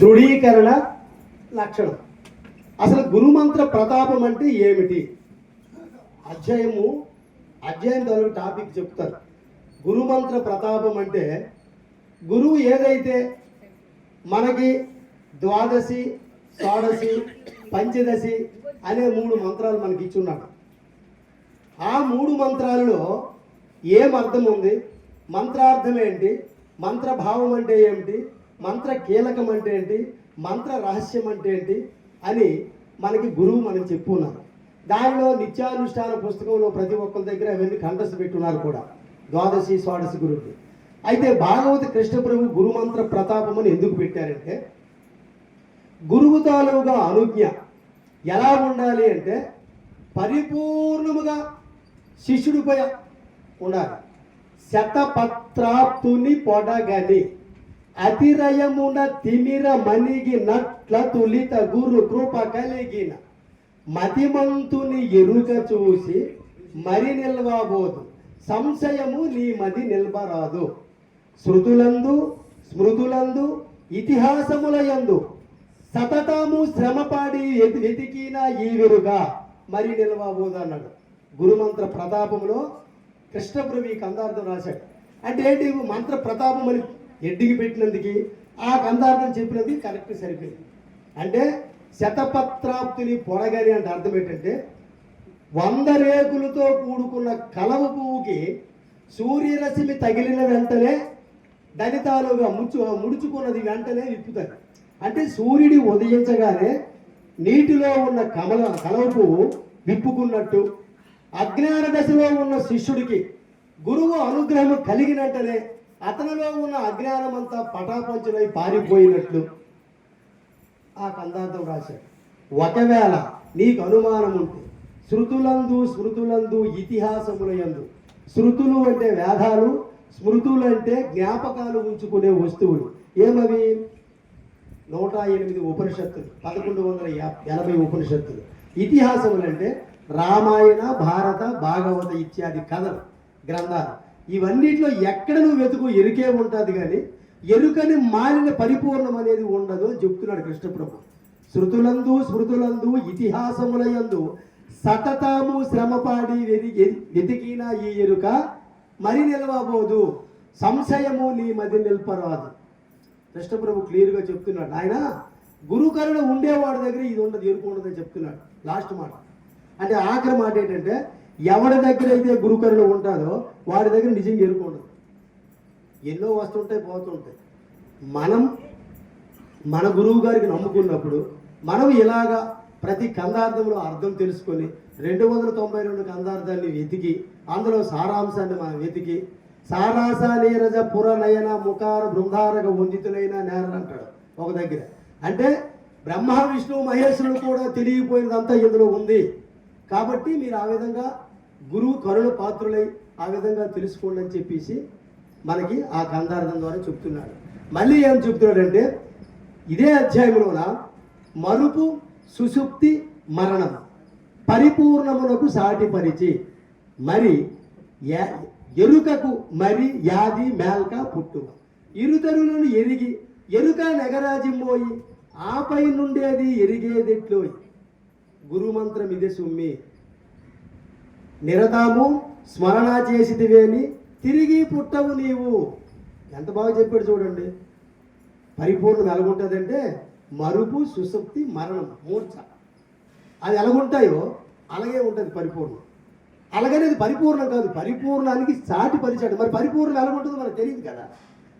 దృఢీకరణ లక్షణం. అసలు గురుమంత్ర ప్రతాపం అంటే ఏమిటి? అధ్యాయము అధ్యాయం ద్వారా టాపిక్ చెప్తారు గురుమంత్ర ప్రతాపం అంటే గురువు ఏదైతే మనకి ద్వాదశి షోడశి పంచదశి అనే మూడు మంత్రాలు మనకి ఇచ్చున్నాడు. ఆ మూడు మంత్రాలలో ఏం అర్థం ఉంది? మంత్రార్థం ఏంటి? మంత్ర భావం అంటే ఏమిటి? మంత్ర కీలకం అంటే ఏంటి? మంత్ర రహస్యం అంటే ఏంటి? అని మనకి గురువు మనం చెప్పున్నారు దానిలో నిత్యానుష్ఠాన పుస్తకంలో ప్రతి ఒక్కరి దగ్గర అవన్నీ కంఠస్థ పెట్టున్నారు కూడా. ద్వాదశి స్వాదశి గురువుకి అయితే భాగవత కృష్ణ ప్రభు గురుమంత్ర ప్రతాపం అని ఎందుకు పెట్టారంటే గురువు తాలూగా అనుజ్ఞ ఎలా ఉండాలి అంటే పరిపూర్ణముగా శిష్యుడిపై ఉండాలి. శతపత్రాప్తుని పొడగని అతిరయమున తిమిర మనిగి నట్ల తులిత గురు కృప కలిగిన మతిమంతుని ఎరుక చూసి మరి నిల్వబోదు సంశయము నీ మది నిల్వరాదు శృతులందు స్మృతులందు ఇతిహాసములయందు సతతము శ్రమపాడి వెతి- వెతికిన ఈవిరుగా మరి నిలవబోదు అన్నాడు గురుమంత్ర ప్రతాపంలో కృష్ణప్రభు ఈ కందార్థం రాశాడు అంటే ఏంటి మంత్ర ప్రతాపం అని ఎడ్డికి పెట్టినందుకు ఆ గంధార్థం చెప్పినది కరెక్ట్ సరిపోయింది. అంటే శతపత్రాప్తిని పొడగని అంటే అర్థం ఏంటంటే వంద రేకులతో కూడుకున్న కలవ పువ్వుకి సూర్యరశ్మి తగిలిన వెంటనే దళితాలుగా ముచ్చు ముడుచుకున్నది వెంటనే విప్పుతారు. అంటే సూర్యుడి ఉదయించగానే నీటిలో ఉన్న కమల కలవ పువ్వు విప్పుకున్నట్టు అజ్ఞాన దశలో ఉన్న శిష్యుడికి గురువు అనుగ్రహం కలిగినట్టనే అతనిలో ఉన్న అజ్ఞానం అంతా పటాపంచులై పారిపోయినట్లు ఆ కందార్థం రాశాడు. ఒకవేళ నీకు అనుమానం ఉంటే శృతులందు స్మృతులందు ఇతిహాసములయందు శృతులు అంటే వేదాలు స్మృతులు అంటే జ్ఞాపకాలు ఉంచుకునే వస్తువులు. ఏమవి? నూట ఎనిమిది ఉపనిషత్తులు పదకొండు వందల ఎనభై ఉపనిషత్తులు. ఇతిహాసములు అంటే రామాయణ భారత భాగవత ఇత్యాది కథలు గ్రంథాలు. ఇవన్నిట్లో ఎక్కడ నువ్వు వెతుకు ఎరుకే ఉంటుంది కానీ ఎరుకని మాలిన పరిపూర్ణం అనేది ఉండదు అని చెప్తున్నాడు కృష్ణప్రభు. శృతులందు స్మృతులందు ఇతిహాసములయందు సతతము శ్రమపాడి వెతికిన ఈ ఎరుక మరి నిలవబోదు. సంశయము నీ మధ్య నిల్పరాదు. కృష్ణప్రభు క్లియర్గా చెప్తున్నాడు ఆయన గురుకరుణ ఉండేవాడి దగ్గర ఇది ఉండదు ఎరుకు ఉండదని చెప్తున్నాడు. లాస్ట్ మాట. అంటే ఆఖరి మాట ఏంటంటే ఎవరి దగ్గర అయితే గురుకరులు ఉంటుందో వాడి దగ్గర నిజంగా ఎరుపు ఎన్నో వస్తుంటాయి పోతుంటాయి. మనం మన గురువు గారికి నమ్ముకున్నప్పుడు మనం ఇలాగా ప్రతి కందార్థంలో అర్థం తెలుసుకొని రెండు వందల తొంభై రెండు కందార్థాన్ని వెతికి అందులో సారాంశాన్ని మనం వెతికి సారాస నీరజ పురనయన ముఖార బృందారక వందితులైన నేర అంటాడు ఒక దగ్గర. అంటే బ్రహ్మ విష్ణు మహేశ్వరుడు కూడా తెలియపోయినదంతా ఇందులో ఉంది. కాబట్టి మీరు ఆ విధంగా గురువు కరుణ పాత్రులై ఆ విధంగా తెలుసుకోండి అని చెప్పేసి మనకి ఆ గంధార్థం ద్వారా చెప్తున్నాడు. మళ్ళీ ఏం చెప్తున్నాడంటే ఇదే అధ్యాయంలోన మరుపు సుషుప్తి మరణం పరిపూర్ణమునకు సాటిపరిచి మరి యా- ఎరుకకు మరి యాది మేల్క పుట్టుక ఇరుతరులను ఎరిగి ఎరుక నెగరాజిమ్మోయి ఆపై నుండేది ఎరిగేదెట్లోయి. గురుమంత్రం ఇదే సుమ్మి. నిరతాము స్మరణ చేసిదివేమి తిరిగి పుట్టవు నీవు. ఎంత బాగా చెప్పాడు చూడండి. పరిపూర్ణం ఎలాగుంటుందంటే మరుపు సుశక్తి మరణం మూర్ఛ. అది ఎలాగుంటాయో అలాగే ఉంటుంది పరిపూర్ణం. అలాగనే అది పరిపూర్ణం కాదు పరిపూర్ణానికి సాటి పరిచాడు మరి పరిపూర్ణం ఎలా ఉంటుందో మనకు తెలియదు కదా.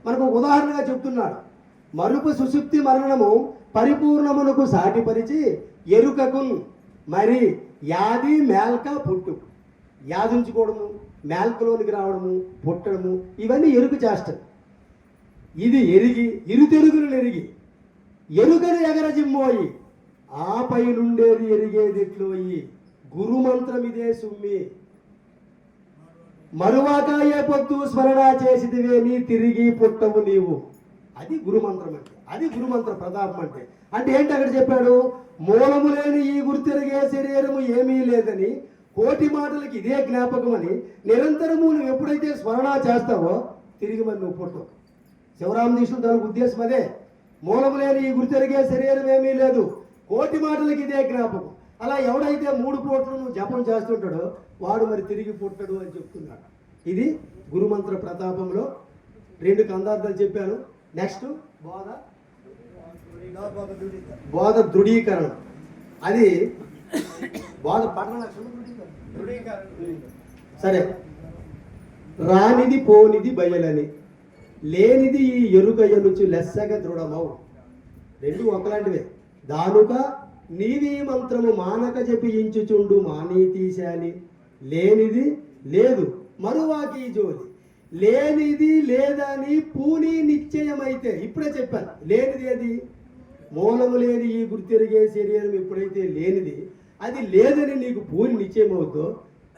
మనకు ఒక ఉదాహరణగా చెప్తున్నాడు. మరుపు సుశుప్తి మరణము పరిపూర్ణమునకు సాటిపరిచి ఎరుకకు మరి యాది మేల్క పుట్టు యాదించుకోవడము మేల్కలోనికి రావడము పుట్టడము ఇవన్నీ ఎరుకు చేస్తాయి ఇది ఎరిగి ఇరుతెరుగులు ఎరిగి ఎరుకని ఎగరజిమ్మోయి ఆపై నుండేది ఎరిగేది ఎట్లోయి గురుమంత్రం ఇదే సుమ్మి. మరువాక ఏ పొద్దు స్మరణ చేసిదివే నీ తిరిగి పుట్టవు నీవు. అది గురుమంత్రం అంటే అది గురుమంత్ర ప్రతాపం అంటే. అంటే ఏంటి అక్కడ చెప్పాడు? మూలము లేని ఈ గుర్తిరిగే శరీరము ఏమీ లేదని కోటి మాటలకి ఇదే జ్ఞాపకం అని నిరంతరము నువ్వు ఎప్పుడైతే స్మరణ చేస్తావో తిరిగి మరి నువ్వు పుట్టవు. శివరామకృష్ణుడు దానికి ఉద్దేశం అదే. మూలము లేని ఈ గుర్తెరిగే శరీరం ఏమీ లేదు. కోటి మాటలకి ఇదే జ్ఞాపకం. అలా ఎవడైతే మూడు కోట్లు నువ్వు జపం చేస్తుంటాడో వాడు మరి తిరిగి పుట్టడు అని చెప్తున్నాడు. ఇది గురుమంత్ర ప్రతాపంలో రెండు కందార్థాలు చెప్పాను. నెక్స్ట్ బోధ బోధ దృఢీకరణ. అది బోధ పఠన లక్షణం. సరే. రానిది పోనిది బయలని లేనిది ఈ ఎరుక ఎనుచు లెస్సగా దృఢమవు. రెండు ఒకలాంటివే. దానుక నీవి మంత్రము మానక జపించుచుండు మానీ తీశాలి. లేనిది లేదు మరువాకి జోలి. లేనిది లేదని పూని నిశ్చయమైతే ఇప్పుడే చెప్పాను లేనిది ఏది? మూలము లేని ఈ గుర్తిరిగే శరీరం ఎప్పుడైతే లేనిది అది లేదని నీకు పూని నిశ్చయమవుతో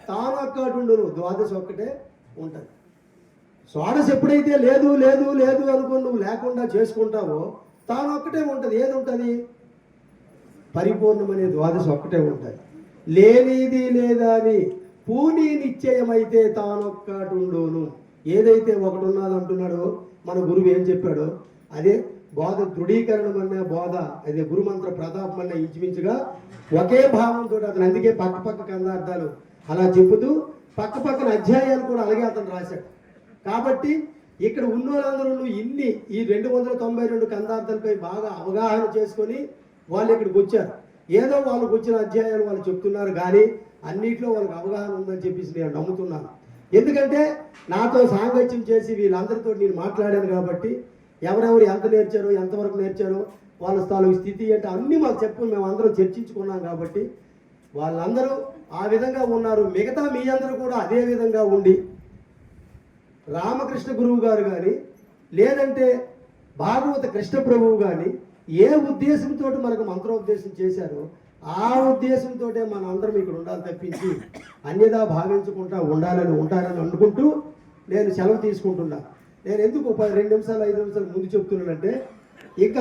తాను అక్కడ ఉండను ద్వాదశ ఒక్కటే ఉంటుంది. షోడశ ఎప్పుడైతే లేదు లేదు లేదు అనుకుని నువ్వు లేకుండా చేసుకుంటావో తాను ఒక్కటే ఉంటుంది. ఏది ఉంటుంది? పరిపూర్ణమనే ద్వాదశ ఒక్కటే ఉంటుంది. లేనిది లేదా అని పూని నిశ్చయమైతే తానొక్కటుండును ఏదైతే ఒకటి ఉన్నది అంటున్నాడో మన గురువు ఏం చెప్పాడో? అదే బోధ దృఢీకరణం అనే బోధ అదే గురుమంత్ర ప్రతాపం అనే ఇంచుమించుగా ఒకే భావంతో అతను అందుకే పక్క పక్క కందార్థాలు అలా చెబుతూ పక్క పక్కన అధ్యాయాలు కూడా అలాగే అతను రాశాడు. కాబట్టి ఇక్కడ ఉన్న వాళ్ళందరూ ఇన్ని ఈ రెండు వందల తొంభై రెండు కందార్థాలపై బాగా అవగాహన చేసుకొని వాళ్ళు ఇక్కడికి వచ్చారు. ఏదో వాళ్ళకు వచ్చిన అధ్యాయాలు వాళ్ళు చెప్తున్నారు కానీ అన్నిట్లో వాళ్ళకి అవగాహన ఉందని చెప్పేసి నేను నమ్ముతున్నాను. ఎందుకంటే నాతో సాంగత్యం చేసి వీళ్ళందరితో నేను మాట్లాడాను కాబట్టి ఎవరెవరు ఎంత నేర్చారో ఎంతవరకు నేర్చారో వాళ్ళ స్థానం స్థితి అంటే అన్నీ మాకు చెప్పు మేము అందరం చర్చించుకున్నాం కాబట్టి వాళ్ళందరూ ఆ విధంగా ఉన్నారు. మిగతా మీ అందరూ కూడా అదే విధంగా ఉండి రామకృష్ణ గురువు గారు కానీ లేదంటే భాగవత కృష్ణ ప్రభువు కానీ ఏ ఉద్దేశంతో మనకు మంత్రోపదేశం చేశారో ఆ ఉద్దేశంతో మన అందరం ఇక్కడ ఉండాలి తప్పించి అన్యదా భావించకుండా ఉండాలని ఉంటారని అనుకుంటూ నేను సెలవు తీసుకుంటున్నాను నేను ఎందుకు పది రెండు నిమిషాలు ఐదు నిమిషాలు ముందు చెప్తున్నానంటే ఇక